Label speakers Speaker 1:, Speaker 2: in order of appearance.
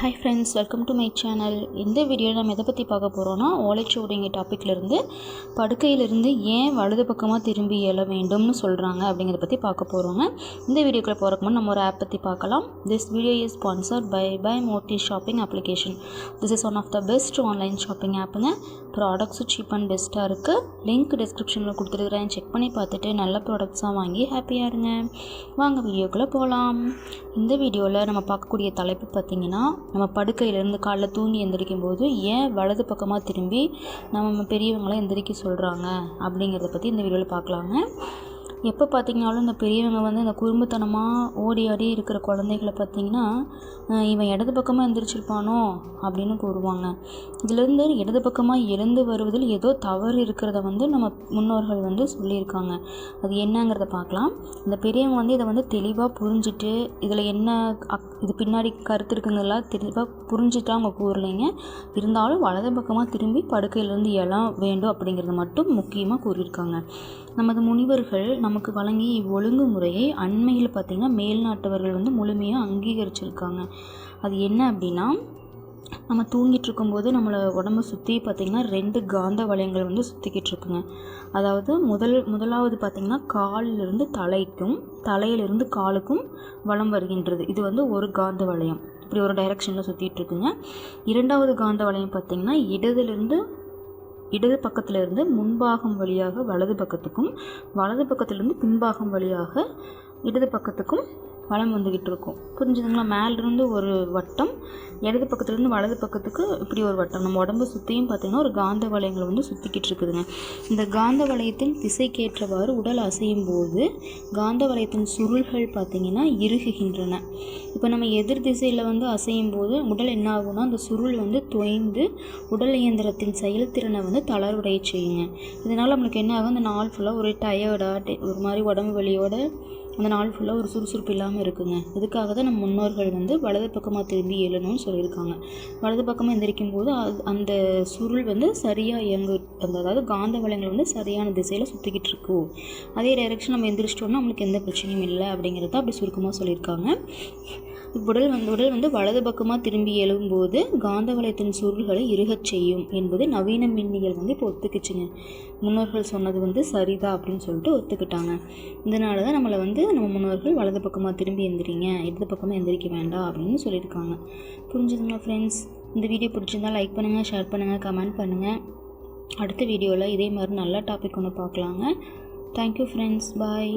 Speaker 1: Hi friends welcome to my channel இந்த வீடியோவில் நம்ம எதை பற்றி பார்க்க போகிறோன்னா ஓலைச்சுவடிங்க டாப்பிக்லேருந்து படுக்கையிலிருந்து ஏன் வலது பக்கமாக திரும்பி எழ வேண்டும்னு சொல்கிறாங்க அப்படிங்கிறத பற்றி பார்க்க போகிறோங்க இந்த வீடியோக்குள்ளே போகிறக்கு முன் நம்ம ஒரு ஆப் பற்றி பார்க்கலாம். This video is sponsored by by Moti shopping application this is one of the best online shopping ஆப்புங்க ப்ராடக்ட்ஸும் சீப் அண்ட் பெஸ்ட்டாக இருக்குது லிங்க் டிஸ்கிரிப்ஷனில் கொடுத்துருக்குறேன். செக் பண்ணி பார்த்துட்டு நல்ல ப்ராடக்ட்ஸாக வாங்கி ஹாப்பியாக இருங்க. வாங்க வீடியோக்குள்ளே போகலாம் இந்த வீடியோவில் நம்ம பார்க்கக்கூடிய தலைப்பு பார்த்திங்கன்னா நம்ம படுக்கையிலேருந்து காலைல தூங்கி எந்திரிக்கும் போது ஏன் வலது பக்கமாக திரும்பி நம்ம பெரியவங்களாம் எந்திரிக்க சொல்கிறாங்க அப்படிங்கிறத பற்றி இந்த வீடியோவில் பார்க்கலாங்க. எப்போ பார்த்திங்கனாலும் இந்த பெரியவங்க வந்து இந்த குறும்புத்தனமாக ஓடி ஆடி இருக்கிற குழந்தைகளை பார்த்திங்கன்னா இவன் இடது பக்கமாக எந்திரிச்சிருப்பானோ அப்படின்னு கூறுவாங்க. இதுலேருந்து இடது பக்கமாக எழுந்து வருவதில் ஏதோ தவறு இருக்கிறத வந்து நம்ம முன்னோர்கள் வந்து சொல்லியிருக்காங்க. அது என்னங்கிறத பார்க்கலாம். இந்த பெரியவங்க வந்து இதை வந்து தெளிவாக புரிஞ்சுட்டு இதில் என்ன அக் இது பின்னாடி கருத்து இருக்குங்கெல்லாம் தெளிவாக புரிஞ்சுட்டு அவங்க கூறலைங்க. இருந்தாலும் வலது பக்கமாக திரும்பி படுக்கையிலேருந்து எழ வேண்டும் அப்படிங்கிறது மட்டும் முக்கியமாக கூறியிருக்காங்க. நமது முனிவர்கள் நமக்கு வழங்கிய இவ்வொழுங்குமுறையை அண்மையில் பார்த்திங்கன்னா மேல்நாட்டவர்கள் வந்து முழுமையாக அங்கீகரிச்சிருக்காங்க. அது என்ன அப்படின்னா நம்ம தூங்கிட்டு இருக்கும்போது நம்மளை உடம்பு சுற்றி பார்த்திங்கன்னா ரெண்டு காந்த வளையங்கள் வந்து சுற்றிக்கிட்டு இருக்குங்க. அதாவது முதல் முதலாவது பார்த்திங்கன்னா காலிலிருந்து தலைக்கும் தலையிலிருந்து காலுக்கும் வலம் வருகின்றது. இது வந்து ஒரு காந்த வளையம் இப்படி ஒரு டைரக்ஷனில் சுற்றிட்டு இருக்குங்க. இரண்டாவது காந்த வளையம் பார்த்திங்கன்னா இடதுலேருந்து இடது பக்கத்திலிருந்து முன்பாகம் வழியாக வலது பக்கத்துக்கும் வலது பக்கத்திலிருந்து பின்பாகம் வழியாக இடது பக்கத்துக்கும் வலம் வந்துக்கிட்டு இருக்கும் புரிஞ்சுதுங்களா? மேலிருந்து ஒரு வட்டம் இடது பக்கத்துலேருந்து வலது பக்கத்துக்கு இப்படி ஒரு வட்டம். நம்ம உடம்பு சுற்றியும் பார்த்திங்கன்னா ஒரு காந்த வளையங்களை வந்து சுற்றிக்கிட்டு இருக்குதுங்க இந்த காந்த வளையத்தின் திசைக்கேற்றவாறு உடல் அசையும் போது காந்த வளையத்தின் சுருள்கள் பார்த்திங்கன்னா இறுகுகின்றன. இப்போ நம்ம எதிர் திசையில் வந்து அசையும் போது உடல் என்ன ஆகும்னா அந்த சுருள் வந்து தொய்ந்து உடல் இயந்திரத்தின் செயல்திறனை வந்து தளர்வுடைய செய்யுங்க. இதனால் நம்மளுக்கு என்ன ஆகும்? அந்த நாள் ஃபுல்லாக ஒரு டயர்டாக ஒரு மாதிரி உடம்பு வலியோட அந்த நாள் ஃபுல்லாக ஒரு சுறுசுறுப்பு இல்லாமல் இருக்குங்க. இதுக்காக தான் நம்ம முன்னோர்கள் வந்து வலது பக்கமாக திரும்பி எழணும்னு சொல்லியிருக்காங்க. வலது பக்கமாக எந்திரிக்கும் போது அந்த சுருள் வந்து சரியாக இயங்கு அந்த அதாவது காந்த வளையங்கள் வந்து சரியான திசையில் சுற்றிக்கிட்டு இருக்கும் அதே டைரெக்ஷன் நம்ம எந்திரிச்சிட்டோம்னா நம்மளுக்கு எந்த பிரச்சனையும் இல்லை அப்படிங்கிறது அப்படி சுருக்கமாக சொல்லியிருக்காங்க. உடல் வந்து உடல் வந்து வலது பக்கமாக திரும்பி எழும்போது காந்த வளையத்தின் சுருள்களை இருகச் செய்யும் என்பது நவீன மின்னியல் வந்து இப்போ ஒத்துக்குச்சுங்க. முன்னோர்கள் சொன்னது வந்து சரிதான் அப்படின்னு சொல்லிட்டு ஒத்துக்கிட்டாங்க. இதனால தான் நம்மளை வந்து நம்ம முன்னோர்கள் வலது பக்கமாக திரும்பி எந்திரிங்க இடது பக்கமாக எந்திரிக்க வேண்டாம் அப்படின்னு சொல்லியிருக்காங்க. புரிஞ்சுதுங்களா ஃப்ரெண்ட்ஸ் இந்த வீடியோ பிடிச்சிருந்தா லைக் பண்ணுங்கள் ஷேர் பண்ணுங்கள் கமெண்ட் பண்ணுங்கள் அடுத்த வீடியோவில் இதே மாதிரி நல்ல டாபிக் ஒன்று பார்க்கலாங்க. Thank you friends bye